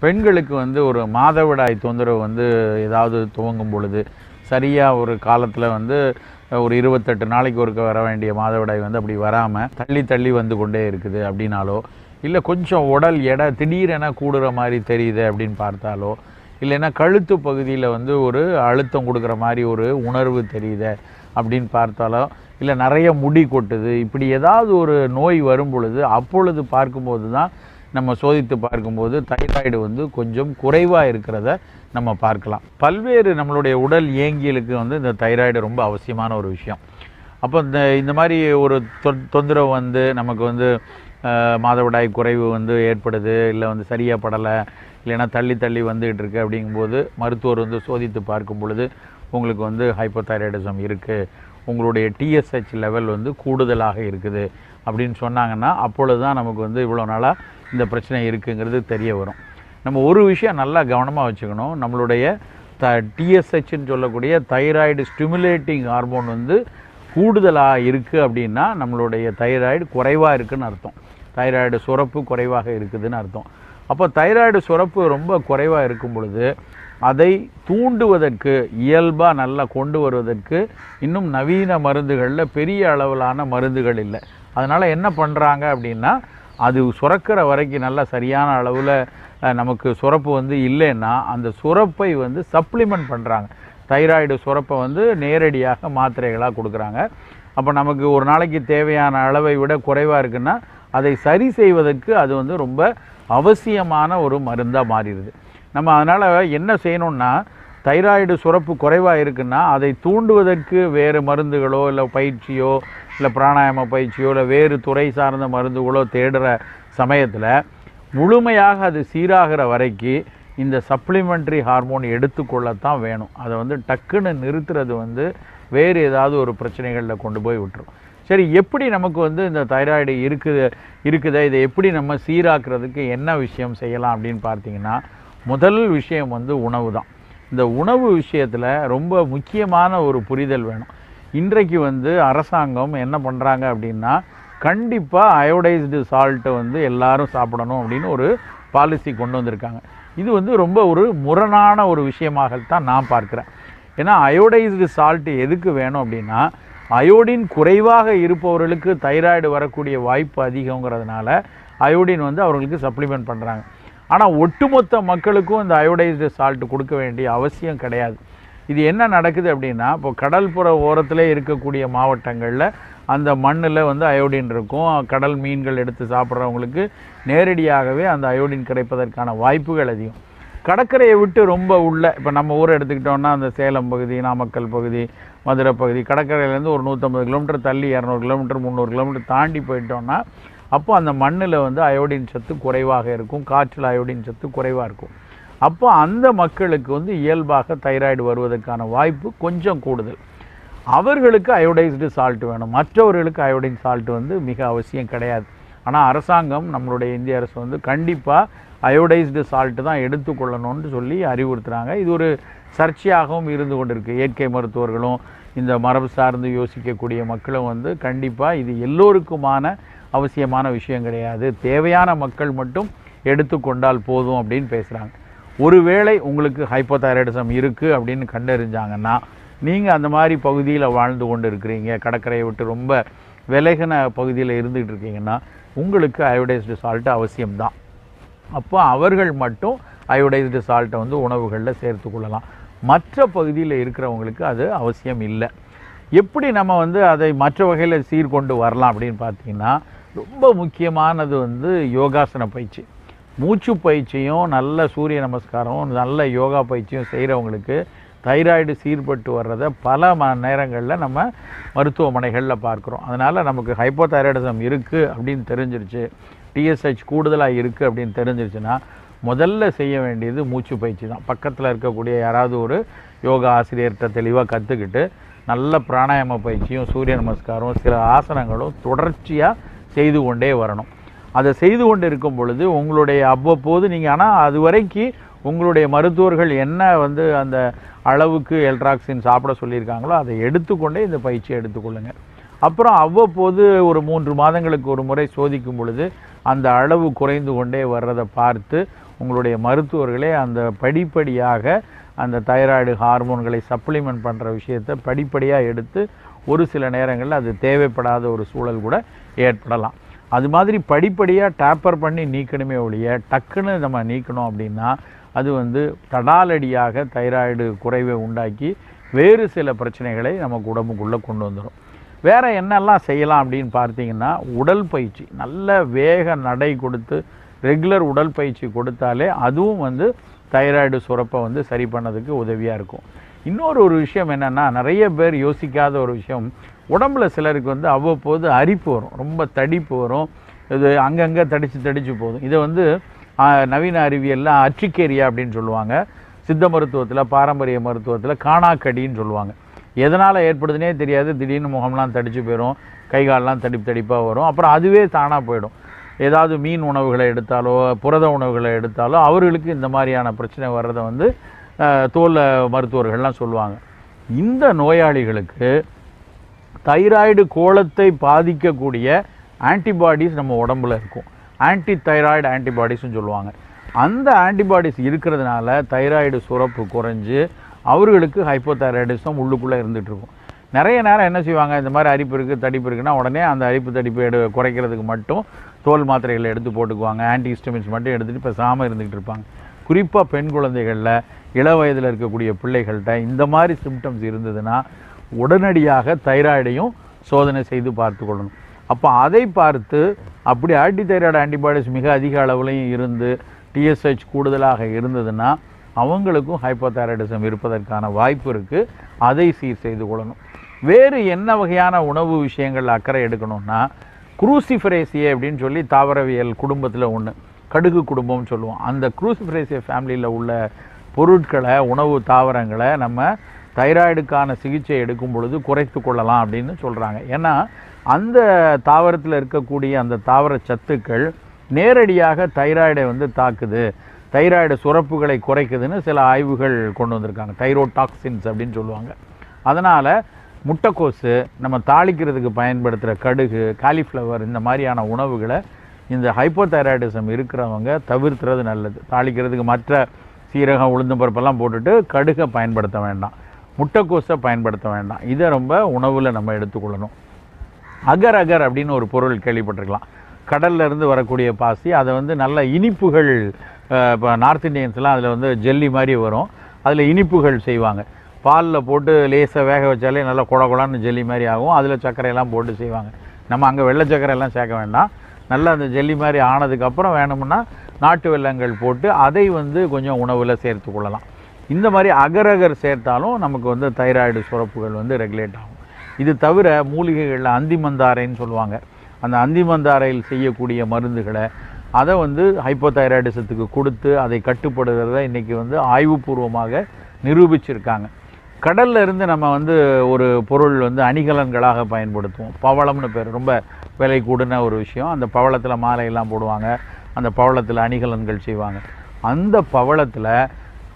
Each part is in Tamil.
பெண்களுக்கு வந்து ஒரு மாதவிடாய் தொந்தரவு வந்து ஏதாவது துவங்கும் பொழுது சரியாக ஒரு காலத்தில் வந்து ஒரு இருபத்தெட்டு நாளைக்கு ஒருக்க வர வேண்டிய மாதவிடாய் வந்து அப்படி வராமல் தள்ளி தள்ளி வந்து கொண்டே இருக்குது அப்படின்னாலோ இல்லை கொஞ்சம் உடல் எடை திடீரென கூடுற மாதிரி தெரியுது அப்படின்னு பார்த்தாலோ இல்லைன்னா கழுத்து பகுதியில் வந்து ஒரு அழுத்தம் கொடுக்குற மாதிரி ஒரு உணர்வு தெரியுது அப்படின்னு பார்த்தாலோ இல்லை நிறைய முடி கொட்டுது இப்படி ஏதாவது ஒரு நோய் வரும் பொழுது அப்பொழுது பார்க்கும்போது தான் நம்ம சோதித்து பார்க்கும்போது தைராய்டு வந்து கொஞ்சம் குறைவாக இருக்கிறத நம்ம பார்க்கலாம். பல்வேறு நம்மளுடைய உடல் இயங்கியலுக்கு வந்து இந்த தைராய்டு ரொம்ப அவசியமான ஒரு விஷயம். அப்போ இந்த இந்த மாதிரி ஒரு தொந்தரவு வந்து நமக்கு வந்து மாதவிடாய் குறைவு வந்து ஏற்படுது இல்லை வந்து சரியாக படலை இல்லைன்னா தள்ளி தள்ளி வந்துகிட்டு இருக்கு அப்படிங்கும்போது மருத்துவர் வந்து சோதித்து பார்க்கும் பொழுது உங்களுக்கு வந்து ஹைப்போதைராய்டிசம் இருக்குது உங்களுடைய டிஎஸ்ஹெச் லெவல் வந்து கூடுதலாக இருக்குது அப்படின்னு சொன்னாங்கன்னா அப்பொழுது தான் நமக்கு வந்து இவ்வளோ நாளாக இந்த பிரச்சனை இருக்குங்கிறது தெரிய வரும். நம்ம ஒரு விஷயம் நல்லா கவனமாக வச்சுக்கணும். நம்மளுடைய த டிஎஸ்ஹெச்னு சொல்லக்கூடிய தைராய்டு ஸ்டிமுலேட்டிங் ஹார்மோன் வந்து கூடுதலாக இருக்குது அப்படின்னா நம்மளுடைய தைராய்டு குறைவாக இருக்குன்னு அர்த்தம். தைராய்டு சுரப்பு குறைவாக இருக்குதுன்னு அர்த்தம். அப்போ தைராய்டு சுரப்பு ரொம்ப குறைவாக இருக்கும் பொழுது அதை தூண்டுவதற்கு இயல்பாக நல்லா கொண்டு வருவதற்கு இன்னும் நவீன மருந்துகளில் பெரிய அளவிலான மருந்துகள் இல்லை. அதனால் என்ன பண்ணுறாங்க அப்படின்னா அது சுரக்கிற வரைக்கும் நல்லா சரியான அளவில் நமக்கு சுரப்பு வந்து இல்லைன்னா அந்த சுரப்பை வந்து சப்ளிமெண்ட் பண்ணுறாங்க தைராய்டு சுரப்பை வந்து நேரடியாக மாத்திரைகளாக கொடுக்குறாங்க. அப்போ நமக்கு ஒரு நாளைக்கு தேவையான அளவை விட குறைவாக இருக்குன்னா அதை சரி செய்வதற்கு அது வந்து ரொம்ப அவசியமான ஒரு மருந்தாக மாறிடுது. நம்ம அதனால் என்ன செய்யணும்னா தைராய்டு சுரப்பு குறைவாக இருக்குன்னா அதை தூண்டுவதற்கு வேறு மருந்துகளோ இல்லை பயிற்சியோ இல்லை பிராணாயாம பயிற்சியோ இல்லை வேறு துறை சார்ந்த மருந்துகளோ தேடுற சமயத்தில் முழுமையாக அது சீராகிற வரைக்கும் இந்த சப்ளிமெண்ட்ரி ஹார்மோன் எடுத்துக்கொள்ளத்தான் வேணும். அதை வந்து டக்குன்னு நிறுத்துறது வந்து வேறு ஏதாவது ஒரு பிரச்சனைகளில் கொண்டு போய் விட்டுரும். சரி எப்படி நமக்கு வந்து இந்த தைராய்டு இருக்குது இருக்குதா? இதை எப்படி நம்ம சீராக்குறதுக்கு என்ன விஷயம் செய்யலாம் அப்படின்னு பார்த்தீங்கன்னா முதல் விஷயம் வந்து உணவு தான் இந்த உணவு விஷயத்தில் ரொம்ப முக்கியமான ஒரு புரிதல் வேணும். இன்றைக்கு வந்து அரசாங்கம் என்ன பண்ணுறாங்க அப்படின்னா கண்டிப்பாக அயோடைஸ்டு சால்ட்டை வந்து எல்லாரும் சாப்பிடணும் அப்படின்னு ஒரு பாலிசி கொண்டு வந்திருக்காங்க. இது வந்து ரொம்ப ஒரு முரணான ஒரு விஷயமாகத்தான் நான் பார்க்குறேன். ஏன்னா அயோடைஸ்டு சால்ட் எதுக்கு வேணும் அப்படின்னா அயோடின் குறைவாக இருப்பவர்களுக்கு தைராய்டு வரக்கூடிய வாய்ப்பு அதிகங்கிறதுனால அயோடின் வந்து அவர்களுக்கு சப்ளிமெண்ட் பண்ணுறாங்க ஆனால் ஒட்டுமொத்த மக்களுக்கும் இந்த அயோடைஸ்டு சால்ட் கொடுக்க வேண்டிய அவசியம் கிடையாது. இது என்ன நடக்குது அப்படின்னா இப்போ கடல்புற ஓரத்தில் இருக்கக்கூடிய மாவட்டங்களில் அந்த மண்ணில் வந்து அயோடின் இருக்கும். கடல் மீன்கள் எடுத்து சாப்பிட்றவங்களுக்கு நேரடியாகவே அந்த அயோடின் கிடைப்பதற்கான வாய்ப்புகள் அதிகம். கடற்கரையை விட்டு ரொம்ப உள்ள இப்போ நம்ம ஊரை எடுத்துக்கிட்டோம்னா அந்த சேலம் பகுதி நாமக்கல் பகுதி மதுரை பகுதி கடற்கரையிலேருந்து ஒரு நூற்றம்பது கிலோமீட்டர் தள்ளி இரநூறு கிலோமீட்டர் முந்நூறு கிலோமீட்டர் தாண்டி போயிட்டோம்னா அப்போ அந்த மண்ணில் வந்து அயோடின் சத்து குறைவாக இருக்கும். காற்றில் அயோடின் சத்து குறைவாக இருக்கும். அப்போ அந்த மக்களுக்கு வந்து இயல்பாக தைராய்டு வருவதற்கான வாய்ப்பு கொஞ்சம் கூடுதல். அவர்களுக்கு அயோடைஸ்டு சால்ட் வேணும். மற்றவர்களுக்கு அயோடைன் சால்ட் வந்து மிக அவசியம் கிடையாது. ஆனால் அரசாங்கம் நம்மளுடைய இந்திய அரசு வந்து கண்டிப்பாக அயோடைஸ்டு சால்ட்டு தான் எடுத்துக்கொள்ளணும்னு சொல்லி அறிவுறுத்துகிறாங்க இது ஒரு சர்ச்சையாகவும் இருந்து கொண்டிருக்கு. இயற்கை மருத்துவர்களும் இந்த மரபு சார்ந்து யோசிக்கக்கூடிய மக்களும் வந்து கண்டிப்பாக இது எல்லோருக்குமான அவசியமான விஷயம் கிடையாது. தேவையான மக்கள் மட்டும் எடுத்துக்கொண்டால் போதும் அப்படின்னு பேசுகிறாங்க ஒருவேளை உங்களுக்கு ஹைப்போதைராய்டிசம் இருக்குது அப்படின்னு கண்டறிஞ்சாங்கன்னா நீங்கள் அந்த மாதிரி பகுதியில் வாழ்ந்து கொண்டு இருக்கிறீங்க கடற்கரையை விட்டு ரொம்ப விலகின பகுதியில் இருந்துகிட்டு இருக்கீங்கன்னா உங்களுக்கு அயோடைஸ்டு சால்ட்டு அவசியம்தான். அப்போ அவர்கள் மட்டும் அயோடைஸ்டு சால்ட்டை வந்து உணவுகளில் சேர்த்து கொள்ளலாம். மற்ற பகுதியில் இருக்கிறவங்களுக்கு அது அவசியம் இல்லை. எப்படி நம்ம வந்து அதை மற்ற வகையில் சீர்கொண்டு வரலாம் அப்படின்னு பார்த்தீங்கன்னா ரொம்ப முக்கியமானது வந்து யோகாசன பயிற்சி. மூச்சு பயிற்சியும் நல்ல சூரிய நமஸ்காரம் நல்ல யோகா பயிற்சியும் செய்கிறவங்களுக்கு தைராய்டு சீர்பட்டு வர்றதை பல ம நேரங்களில் நம்ம மருத்துவமனைகளில் பார்க்குறோம். அதனால் நமக்கு ஹைப்போதைராய்டிசம் இருக்குது அப்படின்னு தெரிஞ்சிருச்சு. டிஎஸ்ஹெச் கூடுதலாக இருக்குது அப்படின்னு தெரிஞ்சிருச்சுன்னா முதல்ல செய்ய வேண்டியது மூச்சு பயிற்சி தான். பக்கத்தில் இருக்கக்கூடிய யாராவது ஒரு யோகா ஆசிரியர்கிட்ட தெளிவாக கற்றுக்கிட்டு நல்ல பிராணாயாம பயிற்சியும் சூரிய நமஸ்காரம் சில ஆசனங்களும் தொடர்ச்சியாக செய்து கொண்டே வரணும். அதை செய்து கொண்டு இருக்கும் பொழுது உங்களுடைய அவ்வப்போது நீங்கள் ஆனால் அது வரைக்கும் உங்களுடைய மருத்துவர்கள் என்ன வந்து அந்த அளவுக்கு எல்ட்ராக்சின் சாப்பிட சொல்லியிருக்காங்களோ அதை எடுத்துக்கொண்டே இந்த பயிற்சியை எடுத்துக்கொள்ளுங்க. அப்புறம் அவ்வப்போது ஒரு மூன்று மாதங்களுக்கு ஒரு முறை சோதிக்கும் பொழுது அந்த அளவு குறைந்து கொண்டே வர்றதை பார்த்து உங்களுடைய மருத்துவர்களே அந்த படிப்படியாக அந்த தைராய்டு ஹார்மோன்களை சப்ளிமெண்ட் பண்ணுற விஷயத்தை படிப்படியாக எடுத்து ஒரு சில நேரங்களில் அது தேவைப்படாத ஒரு சூழல் கூட ஏற்படலாம். அது மாதிரி படிப்படியாக டேப்பர் பண்ணி நீக்கணுமே ஒழிய டக்குன்னு நம்ம நீக்கணும் அப்படின்னா அது வந்து தடாலடியாக தைராய்டு குறைவை உண்டாக்கி வேறு சில பிரச்சனைகளை நமக்கு உடம்புக்குள்ளே கொண்டு வந்துடும் வேறு என்னெல்லாம் செய்யலாம் அப்படின்னு பார்த்தீங்கன்னா உடல் பயிற்சி. நல்ல வேக நடை கொடுத்து ரெகுலர் உடல் பயிற்சி கொடுத்தாலே அதுவும் வந்து தைராய்டு சுரப்பை வந்து சரி பண்ணதுக்கு உதவியாக இருக்கும். இன்னொரு ஒரு விஷயம் என்னென்னா நிறைய பேர் யோசிக்காத ஒரு விஷயம் உடம்புல சிலருக்கு வந்து அவ்வப்போது அரிப்பு வரும் ரொம்ப தடிப்பு வரும். இது அங்கங்கே தடித்து தடித்து போதும். இதை வந்து நவீன அறிவியலில் அட்ரிகேரியா அப்படின்னு சொல்லுவாங்க. சித்த மருத்துவத்தில் பாரம்பரிய மருத்துவத்தில் காணாக்கடின்னு சொல்லுவாங்க. எதனால் ஏற்படுதுனே தெரியாது. திடீர்னு முகம்லாம் தடிச்சு போயிடும் கை கால்லாம் தடிப்பு தடிப்பாக வரும். அப்புறம் அதுவே தானாக போயிடும். ஏதாவது மீன் உணவுகளை எடுத்தாலோ புரத உணவுகளை எடுத்தாலோ அவர்களுக்கு இந்த மாதிரியான பிரச்சனை வர்றதை வந்து தோல் மருத்துவர்கள்லாம் சொல்லுவாங்க. இந்த நோயாளிகளுக்கு தைராய்டு கோலத்தை பாதிக்கக்கூடிய ஆன்டிபாடிஸ் நம்ம உடம்புல இருக்கும். ஆன்டி தைராய்டு ஆன்டிபாடிஸ்னு சொல்லுவாங்க. அந்த ஆன்டிபாடிஸ் இருக்கிறதுனால தைராய்டு சுரப்பு குறைஞ்சு அவர்களுக்கு ஹைப்போதைராய்டிசம் உள்ளுக்குள்ளே இருந்துகிட்டு இருக்கும். நிறைய நேரம் என்ன செய்வாங்க? இந்த மாதிரி அரிப்பு இருக்குது தடிப்பு இருக்குன்னா உடனே அந்த அரிப்பு தடிப்பு எடு குறைக்கிறதுக்கு மட்டும் தோல் மாத்திரைகளை எடுத்து போட்டுக்குவாங்க. ஆன்டிஹிஸ்டமின்ஸ் மட்டும் எடுத்துகிட்டு பேசாமல் இருந்துகிட்டு இருப்பாங்க. குறிப்பாக பெண் குழந்தைகளில் இள வயதில் இருக்கக்கூடிய பிள்ளைகள்கிட்ட இந்த மாதிரி சிம்டம்ஸ் இருந்ததுன்னா உடனடியாக தைராய்டையும் சோதனை செய்து பார்த்து கொள்ளணும். அப்போ அதை பார்த்து அப்படி ஆன்டி தைராய்டு ஆன்டிபாடிஸ் மிக அதிக அளவுலையும் இருந்து டிஎஸ்ஹெச் கூடுதலாக இருந்ததுன்னா அவங்களுக்கும் ஹைப்போதைராய்டிசம் இருப்பதற்கான வாய்ப்பு இருக்குது அதை சீர் செய்து கொள்ளணும். வேறு என்ன வகையான உணவு விஷயங்கள் அக்கறை எடுக்கணும்னா குரூசிஃபரேசியே அப்படின்னு சொல்லி தாவரவியல் குடும்பத்தில் ஒன்று கடுகு குடும்பம்னு சொல்லுவோம். அந்த குரூசிஃபரேசிய ஃபேமிலியில் உள்ள பொருட்களை உணவு தாவரங்களை நம்ம தைராய்டுக்கான சிகிச்சை எடுக்கும் பொழுது குறைத்து கொள்ளலாம் அப்படின்னு சொல்கிறாங்க ஏன்னா அந்த தாவரத்தில் இருக்கக்கூடிய அந்த தாவர சத்துக்கள் நேரடியாக தைராய்டை வந்து தாக்குது. தைராய்டு சுரப்புகளை குறைக்குதுன்னு சில ஆய்வுகள் கொண்டு வந்திருக்காங்க. தைரோடாக்சின்ஸ் அப்படின்னு சொல்லுவாங்க. அதனால் முட்டைக்கோசு நம்ம தாளிக்கிறதுக்கு பயன்படுத்துகிற கடுகு காலிஃப்ளவர் இந்த மாதிரியான உணவுகளை இந்த ஹைப்போதைராய்டிசம் இருக்கிறவங்க தவிர்த்துறது நல்லது. தாளிக்கிறதுக்கு மற்ற சீரகம் உளுந்தம்பருப்பெல்லாம் போட்டுட்டு கடுகை பயன்படுத்த வேண்டாம். முட்டைக்கோஸை பயன்படுத்த வேண்டாம். இதை ரொம்ப உணவில் நம்ம எடுத்துக்கொள்ளணும். அகர் அகர் அப்படின்னு ஒரு பொருள் கேள்விப்பட்டிருக்கலாம். கடல்லேருந்து வரக்கூடிய பாசி அதை வந்து நல்ல இனிப்புகள் இப்போ நார்த் இந்தியன்ஸ்லாம் அதில் வந்து ஜெல்லி மாதிரி வரும். அதில் இனிப்புகள் செய்வாங்க. பாலில் போட்டு லேசாக வேக வச்சாலே நல்லா குட குடான்னு ஜெல்லி மாதிரி ஆகும். அதில் சர்க்கரையெல்லாம் போட்டு செய்வாங்க. நம்ம அங்கே வெள்ளை சர்க்கரையெல்லாம் சேர்க்க வேண்டாம். நல்லா அந்த ஜெல்லி மாதிரி ஆனதுக்கப்புறம் வேணும்னா நாட்டு வெள்ளங்கள் போட்டு அதை வந்து கொஞ்சம் உணவில் சேர்த்து கொள்ளலாம் இந்த மாதிரி அகரகர் சேர்த்தாலும் நமக்கு வந்து தைராய்டு சுரப்புகள் வந்து ரெகுலேட் ஆகும். இது தவிர மூலிகைகளில் அந்திமந்தாரைன்னு சொல்லுவாங்க. அந்த அந்திமந்தாரையில் செய்யக்கூடிய மருந்துகளை அதை வந்து ஹைப்போதைராய்டிசத்துக்கு கொடுத்து அதை கட்டுப்படுகிறத இன்றைக்கி வந்து ஆய்வுபூர்வமாக நிரூபிச்சிருக்காங்க. கடல்ல இருந்து நம்ம வந்து ஒரு பொருள் வந்து அணிகலன்களாக பயன்படுத்துவோம். பவளம்னு பேர். ரொம்ப விலை கூடுன ஒரு விஷயம். அந்த பவளத்தில் மாலையெல்லாம் போடுவாங்க. அந்த பவளத்தில் அணிகலன்கள் செய்வாங்க. அந்த பவளத்தில்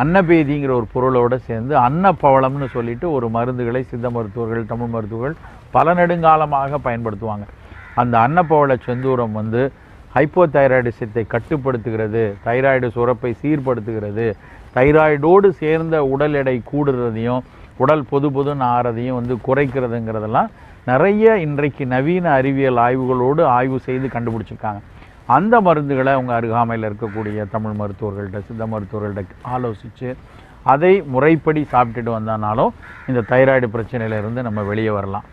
அன்னபேதிங்கிற ஒரு பொருளோடு சேர்ந்து அன்னப்பவளம்னு சொல்லிட்டு ஒரு மருந்துகளை சித்த மருத்துவர்கள் தமிழ் மருத்துவர்கள் பல நெடுங்காலமாக பயன்படுத்துவாங்க. அந்த அன்னப்பவள செந்தூரம் வந்து ஹைப்போதைராய்டிசத்தை கட்டுப்படுத்துகிறது தைராய்டு சுரப்பை சீர்படுத்துகிறது தைராய்டோடு சேர்ந்த உடல் எடை கூடுறதையும் உடல் பொது பொதுன்னு ஆறதையும் வந்து குறைக்கிறதுங்கிறதெல்லாம் நிறைய இன்றைக்கு நவீன அறிவியல் ஆய்வுகளோடு ஆய்வு செய்து கண்டுபிடிச்சிருக்காங்க. அந்த மருந்துகளை அவங்க அருகாமையில் இருக்கக்கூடிய தமிழ் மருத்துவர்கள்ட்ட சித்த மருத்துவர்கள்ட்ட ஆலோசித்து அதை முறைப்படி சாப்பிட்டுட்டு வந்தனாலும் இந்த தைராய்டு பிரச்சனையிலேருந்து நம்ம வெளியே வரலாம்.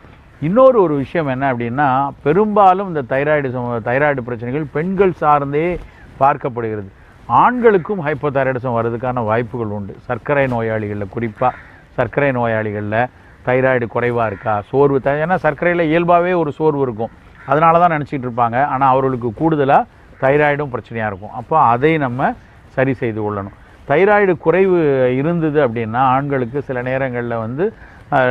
இன்னொரு ஒரு விஷயம் என்ன அப்படின்னா பெரும்பாலும் இந்த தைராய்டு சம- தைராய்டு பிரச்சனைகள் பெண்கள் சார்ந்தே பார்க்கப்படுகிறது. ஆண்களுக்கும் ஹைப்போதைராய்டிசம் வர்றதுக்கான வாய்ப்புகள் உண்டு. சர்க்கரை நோயாளிகளில் குறிப்பாக சர்க்கரை நோயாளிகளில் தைராய்டு குறைவாக இருக்கா? சோர்வு த ஏன்னா சர்க்கரையில் இயல்பாகவே ஒரு சோர்வு இருக்கும். அதனால தான் நினச்சிட்டு இருப்பாங்க. ஆனால் அவர்களுக்கு கூடுதலாக தைராய்டும் பிரச்சனையாக இருக்கும். அப்போ அதை நம்ம சரி செய்து கொள்ளணும். தைராய்டு குறைவு இருந்தது அப்படின்னா ஆண்களுக்கு சில நேரங்களில் வந்து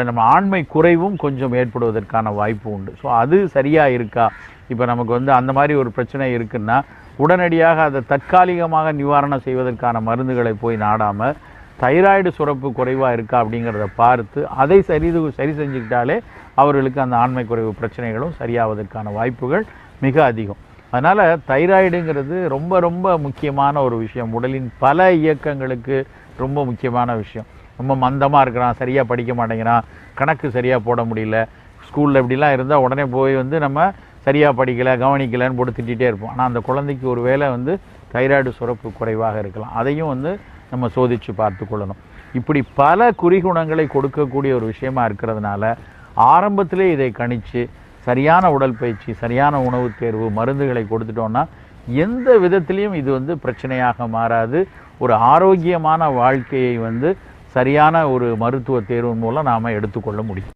நம்ம ஆண்மை குறைவும் கொஞ்சம் ஏற்படுவதற்கான வாய்ப்பு உண்டு. ஸோ அது சரியாக இருக்கா? இப்போ நமக்கு வந்து அந்த மாதிரி ஒரு பிரச்சனை இருக்குன்னா உடனடியாக அதை தற்காலிகமாக நிவாரணம் செய்வதற்கான மருந்துகளை போய் நாடாமல் தைராய்டு சுரப்பு குறைவாக இருக்கா அப்படிங்கிறத பார்த்து அதை சரி சரி செஞ்சுக்கிட்டாலே அவர்களுக்கு அந்த ஆண்மை குறைவு பிரச்சனைகளும் சரியாவதற்கான வாய்ப்புகள் மிக அதிகம். அதனால் தைராய்டுங்கிறது ரொம்ப ரொம்ப முக்கியமான ஒரு விஷயம். உடலின் பல இயக்கங்களுக்கு ரொம்ப முக்கியமான விஷயம். ரொம்ப மந்தமாக இருக்கிறான் சரியாக படிக்க மாட்டேங்கிறான் கணக்கு சரியாக போட முடியல. ஸ்கூலில் இப்படிலாம் இருந்தால் உடனே போய் வந்து நம்ம சரியாக படிக்கலை கவனிக்கலைன்னு போட்டு திட்டிகிட்டே இருப்போம். ஆனால் அந்த குழந்தைக்கு ஒரு வேளை வந்து தைராய்டு சுரப்பு குறைவாக இருக்கலாம். அதையும் வந்து நம்ம சோதித்து பார்த்து கொள்ளணும். இப்படி பல குறிகுணங்களை கொடுக்கக்கூடிய ஒரு விஷயமா இருக்கிறதுனால ஆரம்பத்திலே இதை கணித்து சரியான உடற்பயிற்சி சரியான உணவு தேர்வு மருந்துகளை கொடுத்துட்டோன்னா எந்த விதத்திலையும் இது வந்து பிரச்சனையாக மாறாது. ஒரு ஆரோக்கியமான வாழ்க்கையை வந்து சரியான ஒரு மருத்துவ தேர்வு மூலம் நாம் எடுத்துக்கொள்ள முடியும்.